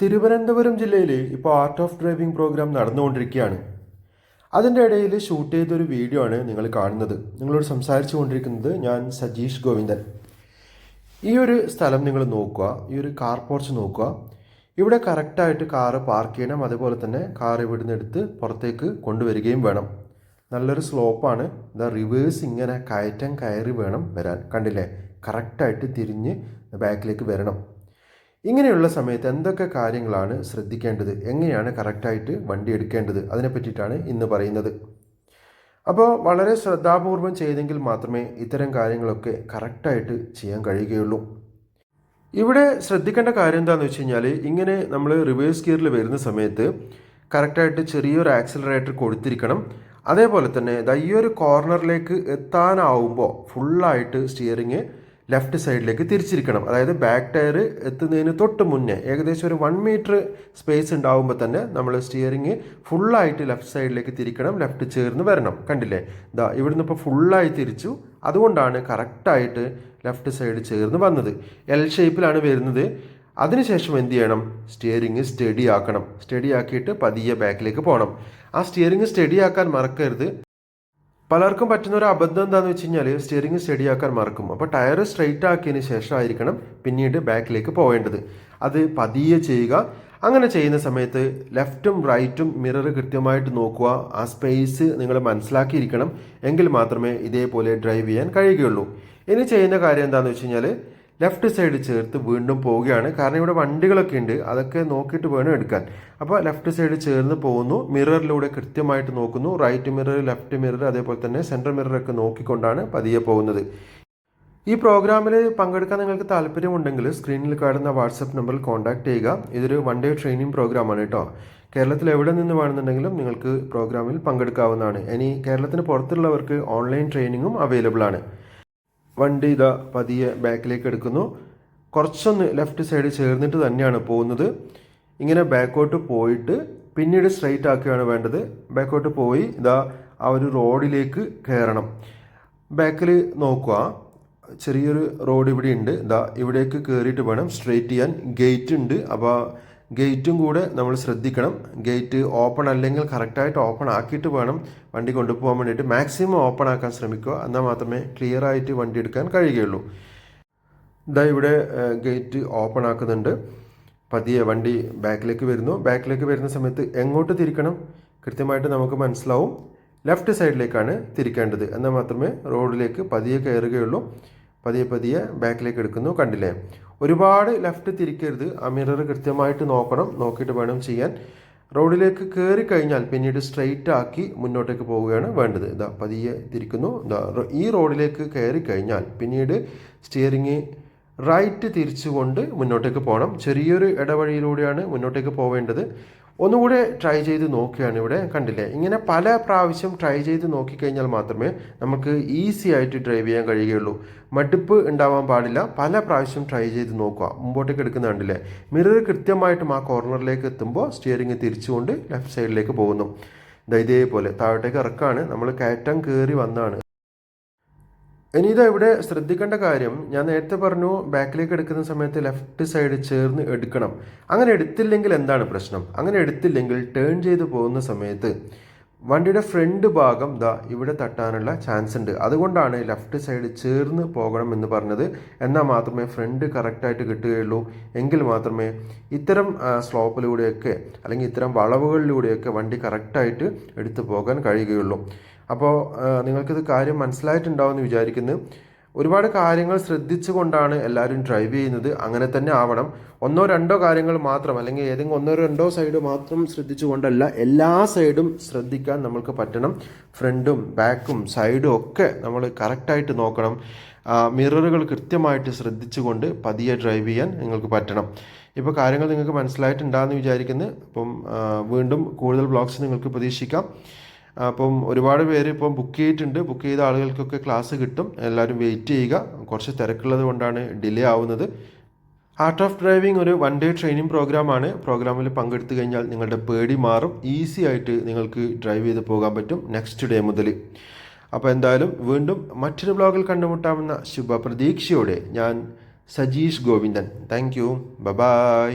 തിരുവനന്തപുരം ജില്ലയിൽ ഇപ്പോൾ art of driving programme നടന്നുകൊണ്ടിരിക്കുകയാണ്. അതിന്റെ ഇടയിൽ ഷൂട്ട് ചെയ്തൊരു വീഡിയോ ആണ് നിങ്ങൾ കാണുന്നത്. നിങ്ങളോട് സംസാരിച്ചു കൊണ്ടിരിക്കുന്നത് ഞാൻ സജീഷ് ഗോവിന്ദൻ. ഈ ഒരു സ്ഥലം നിങ്ങൾ നോക്കുക ഈ ഒരു കാർ പോർച്ച് നോക്കുക. ഇവിടെ കറക്റ്റായിട്ട് കാറ് പാർക്ക് ചെയ്യണം അതുപോലെ തന്നെ കാർ ഇവിടുന്ന് എടുത്ത് പുറത്തേക്ക് കൊണ്ടുവരികയും വേണം. നല്ലൊരു സ്ലോപ്പാണ് ദ റിവേഴ്സ് ഇങ്ങനെ കയറ്റം കയറി വേണം വരാൻ. കണ്ടില്ലേ? കറക്റ്റായിട്ട് തിരിഞ്ഞ് ബാക്കിലേക്ക് വരണം. ഇങ്ങനെയുള്ള സമയത്ത് എന്തൊക്കെ കാര്യങ്ങളാണ് ശ്രദ്ധിക്കേണ്ടത്? എങ്ങനെയാണ് കറക്റ്റായിട്ട് വണ്ടി എടുക്കേണ്ടത്? അതിനെ പറ്റിയിട്ടാണ് ഇന്ന് പറയുന്നത്. അപ്പോൾ വളരെ ശ്രദ്ധാപൂർവം ചെയ്തെങ്കിൽ മാത്രമേ ഇത്തരം കാര്യങ്ങളൊക്കെ കറക്റ്റായിട്ട് ചെയ്യാൻ കഴിയുകയുള്ളൂ. ഇവിടെ ശ്രദ്ധിക്കേണ്ട കാര്യം എന്താണെന്ന് വെച്ച് കഴിഞ്ഞാൽ ഇങ്ങനെ നമ്മൾ റിവേഴ്സ് ഗിയറിൽ വരുന്ന സമയത്ത് കറക്റ്റായിട്ട് ചെറിയൊരു ആക്സിലറേറ്റർ കൊടുത്തിരിക്കണം. അതേപോലെ തന്നെ ഈ ഒരു കോർണറിലേക്ക് എത്താനാവുമ്പോൾ ഫുള്ളായിട്ട് സ്റ്റിയറിങ് ലെഫ്റ്റ് സൈഡിലേക്ക് തിരിച്ചിരിക്കണം. അതായത് ബാക്ക് ടയർ എത്തുന്നതിന് തൊട്ട് മുന്നേ ഏകദേശം ഒരു വൺ മീറ്റർ സ്പേസ് ഉണ്ടാവുമ്പോൾ തന്നെ നമ്മൾ സ്റ്റിയറിങ് ഫുള്ളായിട്ട് ലെഫ്റ്റ് സൈഡിലേക്ക് തിരിക്കണം ലെഫ്റ്റ് ചേർന്ന് വരണം. കണ്ടില്ലേ? ഇതാ ഇവിടുന്ന് ഇപ്പോൾ ഫുള്ളായി തിരിച്ചു. അതുകൊണ്ടാണ് കറക്റ്റായിട്ട് ലെഫ്റ്റ് സൈഡ് ചേർന്ന് വന്നത്. എൽ ഷേപ്പിലാണ് വരുന്നത്. അതിനുശേഷം എന്ത് ചെയ്യണം? സ്റ്റിയറിങ് സ്റ്റഡി ആക്കണം. സ്റ്റഡി ആക്കിയിട്ട് പതിയെ ബാക്കിലേക്ക് പോകണം ആ സ്റ്റിയറിങ് സ്റ്റഡി ആക്കാൻ മറക്കരുത്. പലർക്കും പറ്റുന്ന ഒരു അബദ്ധം എന്താണെന്ന് വെച്ച് കഴിഞ്ഞാൽ സ്റ്റിയറിംഗ് സ്റ്റഡി ആക്കാൻ മറക്കും അപ്പോൾ ടയർ സ്ട്രെയിറ്റ് ആക്കിയതിന് ശേഷമായിരിക്കണം പിന്നീട് ബാക്കിലേക്ക് പോകേണ്ടത് അത് പതിയെ ചെയ്യുക. അങ്ങനെ ചെയ്യുന്ന സമയത്ത് ലെഫ്റ്റും റൈറ്റും മിറർ കൃത്യമായിട്ട് നോക്കുക. ആ സ്പേസ് നിങ്ങൾ മനസ്സിലാക്കിയിരിക്കണം. എങ്കിൽ മാത്രമേ ഇതേപോലെ ഡ്രൈവ് ചെയ്യാൻ കഴിയുകയുള്ളൂ. ഇനി ചെയ്യുന്ന കാര്യം എന്താണെന്ന് വെച്ച് കഴിഞ്ഞാൽ ലെഫ്റ്റ് സൈഡ് ചേർത്ത് വീണ്ടും പോവുകയാണ്. കാരണം ഇവിടെ വണ്ടികളൊക്കെ ഉണ്ട്. അതൊക്കെ നോക്കിയിട്ട് വേണം എടുക്കാൻ. അപ്പോൾ ലെഫ്റ്റ് സൈഡ് ചേർന്ന് പോകുന്നു. മിററിലൂടെ കൃത്യമായിട്ട് നോക്കുന്നു. റൈറ്റ് മിറർ ലെഫ്റ്റ് മിറർ അതേപോലെ തന്നെ സെൻട്രൽ മിററൊക്കെ നോക്കിക്കൊണ്ടാണ് പതിയെ പോകുന്നത്. ഈ പ്രോഗ്രാമിൽ പങ്കെടുക്കാൻ നിങ്ങൾക്ക് താല്പര്യമുണ്ടെങ്കിൽ സ്ക്രീനിൽ കാണുന്ന വാട്സപ്പ് നമ്പറിൽ കോൺടാക്ട് ചെയ്യുക. ഇതൊരു വൺ ഡേ ട്രെയിനിങ് പ്രോഗ്രാമാണ് കേട്ടോ. കേരളത്തിൽ എവിടെ നിന്ന് വേണമെന്നുണ്ടെങ്കിലും നിങ്ങൾക്ക് പ്രോഗ്രാമിൽ പങ്കെടുക്കാവുന്നതാണ്. ഇനി കേരളത്തിന് പുറത്തുള്ളവർക്ക് ഓൺലൈൻ ട്രെയിനിങ്ങും അവൈലബിൾ ആണ്. വണ്ടി ഇതാ പതിയെ ബാക്കിലേക്ക് എടുക്കുന്നു. കുറച്ചൊന്ന് ലെഫ്റ്റ് സൈഡ് ചേർന്നിട്ട് തന്നെയാണ് പോകുന്നത്. ഇങ്ങനെ ബാക്കോട്ട് പോയിട്ട് പിന്നീട് സ്ട്രൈറ്റ് ആക്കുകയാണ് വേണ്ടത്. ബാക്കോട്ട് പോയി ഇതാ ആ ഒരു റോഡിലേക്ക് കയറണം. ബാക്കിൽ നോക്കുക. ചെറിയൊരു റോഡ് ഇവിടെ ഉണ്ട്. ഇതാ ഇവിടേക്ക് കയറിയിട്ട് വേണം സ്ട്രെയിറ്റ് ചെയ്യാൻ. ഗേറ്റ് ഉണ്ട്. അപ്പോൾ ഗേറ്റും കൂടെ നമ്മൾ ശ്രദ്ധിക്കണം. ഗേറ്റ് ഓപ്പൺ അല്ലെങ്കിൽ കറക്റ്റായിട്ട് ഓപ്പൺ ആക്കിയിട്ട് വേണം വണ്ടി കൊണ്ടുപോകാൻ വേണ്ടിയിട്ട്. മാക്സിമം ഓപ്പൺ ആക്കാൻ ശ്രമിക്കുക. എന്നാൽ മാത്രമേ ക്ലിയർ ആയിട്ട് വണ്ടി എടുക്കാൻ കഴിയുകയുള്ളൂ. ഇതാ ഇവിടെ ഗേറ്റ് ഓപ്പൺ ആക്കുന്നുണ്ട്. പതിയെ വണ്ടി ബാക്കിലേക്ക് വരുന്നു. ബാക്കിലേക്ക് വരുന്ന സമയത്ത് എങ്ങോട്ട് തിരിക്കണം? കൃത്യമായിട്ട് നമുക്ക് മനസ്സിലാവും. ലെഫ്റ്റ് സൈഡിലേക്കാണ് തിരിക്കേണ്ടത്. എന്നാൽ മാത്രമേ റോഡിലേക്ക് പതിയെ കയറുകയുള്ളൂ. പതിയെ പതിയെ ബാക്കിലേക്ക് എടുക്കുന്നു. കണ്ടില്ലേ? ഒരുപാട് ലെഫ്റ്റ് തിരിക്കരുത്. ആ മിറർ കൃത്യമായിട്ട് നോക്കണം. നോക്കിയിട്ട് വേണം ചെയ്യാൻ. റോഡിലേക്ക് കയറി കഴിഞ്ഞാൽ പിന്നീട് സ്ട്രെയിറ്റ് ആക്കി മുന്നോട്ടേക്ക് പോവുകയാണ് വേണ്ടത്. ഇതാ പതിയെ തിരിക്കുന്നു. ഇതാ ഈ റോഡിലേക്ക് കയറി കഴിഞ്ഞാൽ പിന്നീട് സ്റ്റിയറിങ് റൈറ്റ് തിരിച്ചുകൊണ്ട് മുന്നോട്ടേക്ക് പോകണം. ചെറിയൊരു ഇടവഴിയിലൂടെയാണ് മുന്നോട്ടേക്ക് പോവേണ്ടത്. ഒന്നുകൂടെ ട്രൈ ചെയ്ത് നോക്കുകയാണ് ഇവിടെ കണ്ടില്ലേ? ഇങ്ങനെ പല പ്രാവശ്യം ട്രൈ ചെയ്ത് നോക്കിക്കഴിഞ്ഞാൽ മാത്രമേ നമുക്ക് ഈസി ആയിട്ട് ഡ്രൈവ് ചെയ്യാൻ കഴിയുകയുള്ളൂ. മടുപ്പ് ഉണ്ടാവാൻ പാടില്ല. പല പ്രാവശ്യം ട്രൈ ചെയ്ത് നോക്കുക. മുമ്പോട്ടേക്ക് എടുക്കുന്ന കണ്ടില്ലേ? മിറർ കൃത്യമായിട്ടും ആ കോർണറിലേക്ക് എത്തുമ്പോൾ സ്റ്റിയറിംഗ് തിരിച്ചുകൊണ്ട് ലെഫ്റ്റ് സൈഡിലേക്ക് പോകുന്നു. ഇതേപോലെ താഴോട്ടേക്ക് ഇറക്കാണ്. നമ്മൾ കയറ്റം കയറി വന്നാണ് ഇനി ഇതാ ഇവിടെ ശ്രദ്ധിക്കേണ്ട കാര്യം. ഞാൻ നേരത്തെ പറഞ്ഞു ബാക്കിലേക്ക് എടുക്കുന്ന സമയത്ത് ലെഫ്റ്റ് സൈഡ് ചേർന്ന് എടുക്കണം. അങ്ങനെ എടുത്തില്ലെങ്കിൽ എന്താണ് പ്രശ്നം? അങ്ങനെ എടുത്തില്ലെങ്കിൽ ടേൺ ചെയ്ത് പോകുന്ന സമയത്ത് വണ്ടിയുടെ ഫ്രണ്ട് ഭാഗം ദാ ഇവിടെ തട്ടാനുള്ള ചാൻസ് ഉണ്ട്. അതുകൊണ്ടാണ് ലെഫ്റ്റ് സൈഡ് ചേർന്ന് പോകണം എന്ന് പറഞ്ഞത്. എന്നാൽ മാത്രമേ ഫ്രണ്ട് കറക്റ്റായിട്ട് കിട്ടുകയുള്ളൂ. എങ്കിൽ മാത്രമേ ഇത്തരം സ്ലോപ്പിലൂടെയൊക്കെ അല്ലെങ്കിൽ ഇത്തരം വളവുകളിലൂടെയൊക്കെ വണ്ടി കറക്റ്റായിട്ട് എടുത്തു പോകാൻ കഴിയുകയുള്ളൂ. അപ്പോൾ നിങ്ങൾക്കിത് കാര്യം മനസ്സിലായിട്ടുണ്ടാവുമെന്ന് വിചാരിക്കുന്നു. ഒരുപാട് കാര്യങ്ങൾ ശ്രദ്ധിച്ചുകൊണ്ടാണ് എല്ലാവരും ഡ്രൈവ് ചെയ്യുന്നത്. അങ്ങനെ തന്നെ ആവണം. ഒന്നോ രണ്ടോ കാര്യങ്ങൾ മാത്രം അല്ലെങ്കിൽ ഏതെങ്കിലും ഒന്നോ രണ്ടോ സൈഡ് മാത്രം ശ്രദ്ധിച്ചുകൊണ്ടല്ല എല്ലാ സൈഡും ശ്രദ്ധിക്കാൻ നമ്മൾക്ക് പറ്റണം. ഫ്രണ്ടും ബാക്കും സൈഡും ഒക്കെ നമ്മൾ കറക്റ്റായിട്ട് നോക്കണം. മിററുകൾ കൃത്യമായിട്ട് ശ്രദ്ധിച്ചുകൊണ്ട് പതിയെ ഡ്രൈവ് ചെയ്യാൻ നിങ്ങൾക്ക് പറ്റണം. ഇപ്പോൾ കാര്യങ്ങൾ നിങ്ങൾക്ക് മനസ്സിലായിട്ടുണ്ടാകുമെന്ന് വിചാരിക്കുന്നു. അപ്പം വീണ്ടും കൂടുതൽ ബ്ലോഗ്സ് നിങ്ങൾക്ക് പ്രതീക്ഷിക്കാം. അപ്പം ഒരുപാട് പേര് ഇപ്പം ബുക്ക് ചെയ്തിട്ടുണ്ട്. ബുക്ക് ചെയ്ത ആളുകൾക്കൊക്കെ ക്ലാസ് കിട്ടും. എല്ലാവരും വെയിറ്റ് ചെയ്യുക. കുറച്ച് തിരക്കുള്ളത് കൊണ്ടാണ് ഡിലേ ആവുന്നത്. ആർട്ട് ഓഫ് ഡ്രൈവിംഗ് ഒരു വൺ ഡേ ട്രെയിനിങ് പ്രോഗ്രാമാണ് പ്രോഗ്രാമിൽ പങ്കെടുത്തു കഴിഞ്ഞാൽ നിങ്ങളുടെ പേടി മാറും. ഈസി ആയിട്ട് നിങ്ങൾക്ക് ഡ്രൈവ് ചെയ്ത് പോകാൻ പറ്റും നെക്സ്റ്റ് ഡേ മുതൽ. അപ്പോൾ എന്തായാലും വീണ്ടും മറ്റൊരു ബ്ലോഗിൽ കണ്ടുമുട്ടാമെന്ന ശുഭപ്രതീക്ഷയോടെ ഞാൻ Sajeesh Govindan. Thank you bye